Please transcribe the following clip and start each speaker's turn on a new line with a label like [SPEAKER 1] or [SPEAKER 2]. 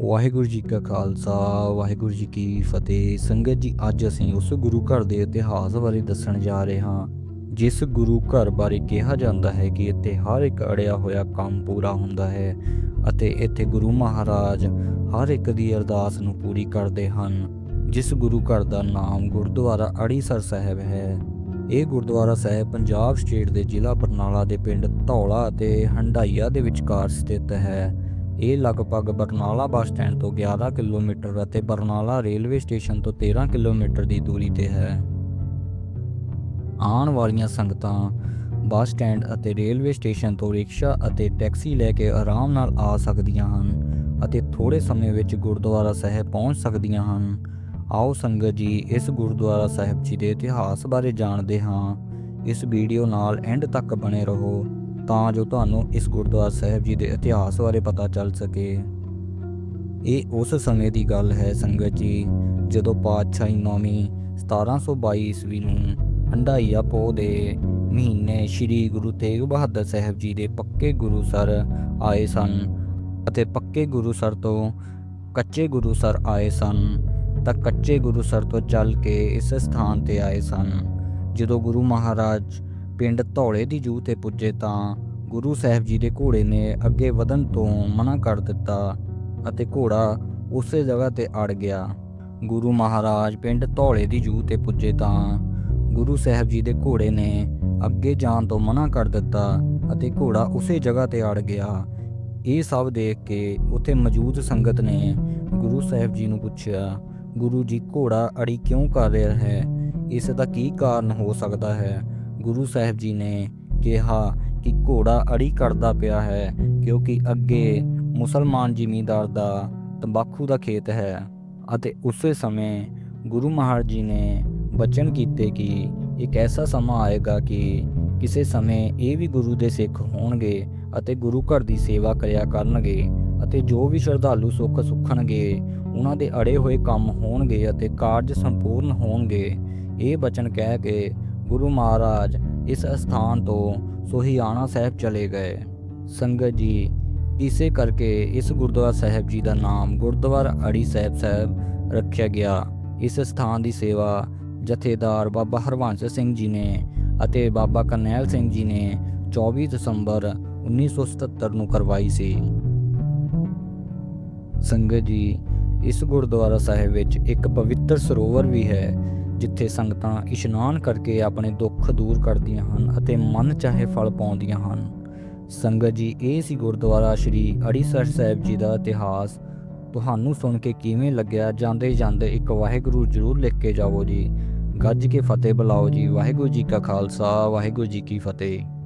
[SPEAKER 1] ਵਾਹਿਗੁਰੂ ਜੀ ਕਾ ਖਾਲਸਾ, ਵਾਹਿਗੁਰੂ ਜੀ ਕੀ ਫਤਿਹ। ਸੰਗਤ ਜੀ, ਅੱਜ ਅਸੀਂ ਉਸ ਗੁਰੂ ਘਰ ਦੇ ਇਤਿਹਾਸ ਬਾਰੇ ਦੱਸਣ ਜਾ ਰਹੇ ਹਾਂ, ਜਿਸ ਗੁਰੂ ਘਰ ਬਾਰੇ ਕਿਹਾ ਜਾਂਦਾ ਹੈ ਕਿ ਇੱਥੇ ਹਰ ਇੱਕ ਅੜਿਆ ਹੋਇਆ ਕੰਮ ਪੂਰਾ ਹੁੰਦਾ ਹੈ ਅਤੇ ਇੱਥੇ ਗੁਰੂ ਮਹਾਰਾਜ ਹਰ ਇੱਕ ਦੀ ਅਰਦਾਸ ਨੂੰ ਪੂਰੀ ਕਰਦੇ ਹਨ, ਜਿਸ ਗੁਰੂ ਘਰ ਦਾ ਨਾਮ ਗੁਰਦੁਆਰਾ ਅੜੀਸਰ ਸਾਹਿਬ ਹੈ। ਇਹ ਗੁਰਦੁਆਰਾ ਸਾਹਿਬ ਪੰਜਾਬ ਸਟੇਟ ਦੇ ਜ਼ਿਲ੍ਹਾ ਬਰਨਾਲਾ ਦੇ ਪਿੰਡ ਧੌਲਾ ਅਤੇ ਹੰਡਾਈਆ ਦੇ ਵਿਚਕਾਰ ਸਥਿਤ ਹੈ। ਇਹ ਲਗਭਗ ਬਰਨਾਲਾ ਬੱਸ ਸਟੈਂਡ ਤੋਂ 11 ਕਿਲੋਮੀਟਰ ਅਤੇ ਬਰਨਾਲਾ ਰੇਲਵੇ ਸਟੇਸ਼ਨ ਤੋਂ 13 ਕਿਲੋਮੀਟਰ ਦੀ ਦੂਰੀ ਤੇ ਹੈ। ਆਉਣ ਵਾਲੀਆਂ ਸੰਗਤਾਂ ਬੱਸ ਸਟੈਂਡ ਅਤੇ ਰੇਲਵੇ ਸਟੇਸ਼ਨ ਤੋਂ ਰਿਕਸ਼ਾ ਅਤੇ ਟੈਕਸੀ ਲੈ ਕੇ ਆਰਾਮ ਨਾਲ ਆ ਸਕਦੀਆਂ ਹਨ ਅਤੇ ਥੋੜੇ ਸਮੇਂ ਵਿੱਚ ਗੁਰਦੁਆਰਾ ਸਾਹਿਬ ਪਹੁੰਚ ਸਕਦੀਆਂ ਹਨ। ਆਓ ਸੰਗਤ ਜੀ, ਇਸ ਗੁਰਦੁਆਰਾ ਸਾਹਿਬ ਜੀ ਦੇ ਇਤਿਹਾਸ ਬਾਰੇ ਜਾਣਦੇ ਹਾਂ। ਇਸ ਵੀਡੀਓ ਨਾਲ ਐਂਡ ਤੱਕ ਬਣੇ ਰਹੋ। ਤਾਂ ਜੋ ਤੁਹਾਨੂੰ ਇਸ ਗੁਰਦੁਆਰਾ ਸਾਹਿਬ ਜੀ ਦੇ ਇਤਿਹਾਸ ਬਾਰੇ ਪਤਾ ਚੱਲ ਸਕੇ। ਇਹ ਉਸ ਸਮੇਂ ਦੀ ਗੱਲ ਹੈ ਸੰਗਤ ਜੀ, ਜਦੋਂ ਪਾਤਸ਼ਾਹੀ ਨੌਵੀਂ 1722 ਈਸਵੀ ਨੂੰ ਹੰਡਾਈਆ ਪੋ ਦੇ ਮਹੀਨੇ ਸ੍ਰੀ ਗੁਰੂ ਤੇਗ ਬਹਾਦਰ ਸਾਹਿਬ ਜੀ ਦੇ ਪੱਕੇ ਗੁਰੂ ਸਰ ਆਏ ਸਨ ਅਤੇ ਪੱਕੇ ਗੁਰੂ ਸਰ ਤੋਂ ਕੱਚੇ ਗੁਰੂ ਸਰ ਆਏ ਸਨ, ਤਾਂ ਕੱਚੇ ਗੁਰੂ ਸਰ ਤੋਂ ਚੱਲ ਕੇ ਇਸ ਸਥਾਨ ਤੇ ਆਏ ਸਨ। ਜਦੋਂ ਗੁਰੂ ਮਹਾਰਾਜ ਪਿੰਡ ਧੌਲੇ ਦੀ ਜੂ ਤੇ ਪੁੱਜੇ ਤਾਂ ਗੁਰੂ ਸਾਹਿਬ ਜੀ ਦੇ ਘੋੜੇ ਨੇ ਅੱਗੇ ਵਧਣ ਤੋਂ ਮਨਾ ਕਰ ਦਿੱਤਾ ਅਤੇ ਘੋੜਾ ਉਸੇ ਜਗ੍ਹਾ ਤੇ ਅੜ ਗਿਆ। ਗੁਰੂ ਮਹਾਰਾਜ ਪਿੰਡ ਧੌਲੇ ਦੀ ਜੂ ਤੇ ਪੁੱਜੇ ਤਾਂ ਗੁਰੂ ਸਾਹਿਬ ਜੀ ਦੇ ਘੋੜੇ ਨੇ ਅੱਗੇ ਜਾਣ ਤੋਂ ਮਨਾ ਕਰ ਦਿੱਤਾ ਅਤੇ ਘੋੜਾ ਉਸੇ ਜਗ੍ਹਾ ਤੇ ਅੜ ਗਿਆ। ਇਹ ਸਭ ਦੇਖ ਕੇ ਉੱਥੇ ਮੌਜੂਦ ਸੰਗਤ ਨੇ ਗੁਰੂ ਸਾਹਿਬ ਜੀ ਨੂੰ ਪੁੱਛਿਆ, ਗੁਰੂ ਜੀ, ਘੋੜਾ ਅੜੀ ਕਿਉਂ ਕਰ ਰਿਹਾ ਹੈ? ਇਸ ਦਾ ਕੀ ਕਾਰਨ ਹੋ ਸਕਦਾ ਹੈ? ਗੁਰੂ ਸਾਹਿਬ ਜੀ ਨੇ ਕਿਹਾ ਕਿ ਘੋੜਾ ਅੜੀ ਕਰਦਾ ਪਿਆ ਹੈ, ਕਿਉਂਕਿ ਅੱਗੇ ਮੁਸਲਮਾਨ ਜ਼ਿਮੀਂਦਾਰ ਦਾ ਤੰਬਾਕੂ ਦਾ ਖੇਤ ਹੈ ਅਤੇ ਉਸੇ ਸਮੇਂ ਗੁਰੂ ਮਹਾਰਾਜ ਜੀ ਨੇ ਬਚਨ ਕੀਤੇ ਕਿ ਇੱਕ ਐਸਾ ਸਮਾਂ ਆਏਗਾ ਕਿ ਕਿਸੇ ਸਮੇਂ ਇਹ ਵੀ ਗੁਰੂ ਦੇ ਸਿੱਖ ਹੋਣਗੇ ਅਤੇ ਗੁਰੂ ਘਰ ਦੀ ਸੇਵਾ ਕਰਿਆ ਕਰਨਗੇ ਅਤੇ ਜੋ ਵੀ ਸ਼ਰਧਾਲੂ ਸੁੱਖ ਸੁਖਣਗੇ, ਉਹਨਾਂ ਦੇ ਅੜੇ ਹੋਏ ਕੰਮ ਹੋਣਗੇ ਅਤੇ ਕਾਰਜ ਸੰਪੂਰਨ ਹੋਣਗੇ। ਇਹ ਬਚਨ ਕਹਿ ਕੇ ਗੁਰੂ ਮਹਾਰਾਜ ਇਸ ਸਥਾਨ ਤੋਂ ਸੋਹੀਆਣਾ ਸਾਹਿਬ ਚਲੇ ਗਏ। ਸੰਗਤ ਜੀ, ਇਸੇ ਕਰਕੇ ਇਸ ਗੁਰਦੁਆਰਾ ਸਾਹਿਬ ਜੀ ਦਾ ਨਾਮ ਗੁਰਦੁਆਰਾ ਅੜੀ ਸਾਹਿਬ ਸਾਹਿਬ ਰੱਖਿਆ ਗਿਆ। ਇਸ ਸਥਾਨ ਦੀ ਸੇਵਾ ਜਥੇਦਾਰ ਬਾਬਾ ਹਰਵੰਸ ਸਿੰਘ ਜੀ ਨੇ ਅਤੇ ਬਾਬਾ ਕਰਨੈਲ ਸਿੰਘ ਜੀ ਨੇ 24 ਦਸੰਬਰ 1977 ਨੂੰ ਕਰਵਾਈ ਸੀ। ਸੰਗਤ ਜੀ, ਇਸ ਗੁਰਦੁਆਰਾ ਸਾਹਿਬ ਵਿੱਚ ਇੱਕ ਪਵਿੱਤਰ ਸਰੋਵਰ ਵੀ ਹੈ ਜਿੱਥੇ ਸੰਗਤਾਂ ਇਸ਼ਨਾਨ ਕਰਕੇ ਆਪਣੇ ਦੁੱਖ ਦੂਰ ਕਰਦੀਆਂ ਹਨ ਅਤੇ ਮਨ ਚਾਹੇ ਫਲ ਪਾਉਂਦੀਆਂ ਹਨ। ਸੰਗਤ ਜੀ, ਇਹ ਸੀ ਗੁਰਦੁਆਰਾ ਸ਼੍ਰੀ ਅੜੀਸਰ ਸਾਹਿਬ ਜੀ ਦਾ ਇਤਿਹਾਸ। ਤੁਹਾਨੂੰ ਸੁਣ ਕੇ ਕਿਵੇਂ ਲੱਗਿਆ? ਜਾਂਦੇ ਜਾਂਦੇ ਇੱਕ ਵਾਹਿਗੁਰੂ ਜ਼ਰੂਰ ਲਿਖ ਕੇ ਜਾਵੋ ਜੀ। ਗੱਜ ਕੇ ਫਤਿਹ ਬੁਲਾਓ ਜੀ। ਵਾਹਿਗੁਰੂ ਜੀ ਕਾ ਖਾਲਸਾ, ਵਾਹਿਗੁਰੂ ਜੀ ਕੀ ਫਤਿਹ।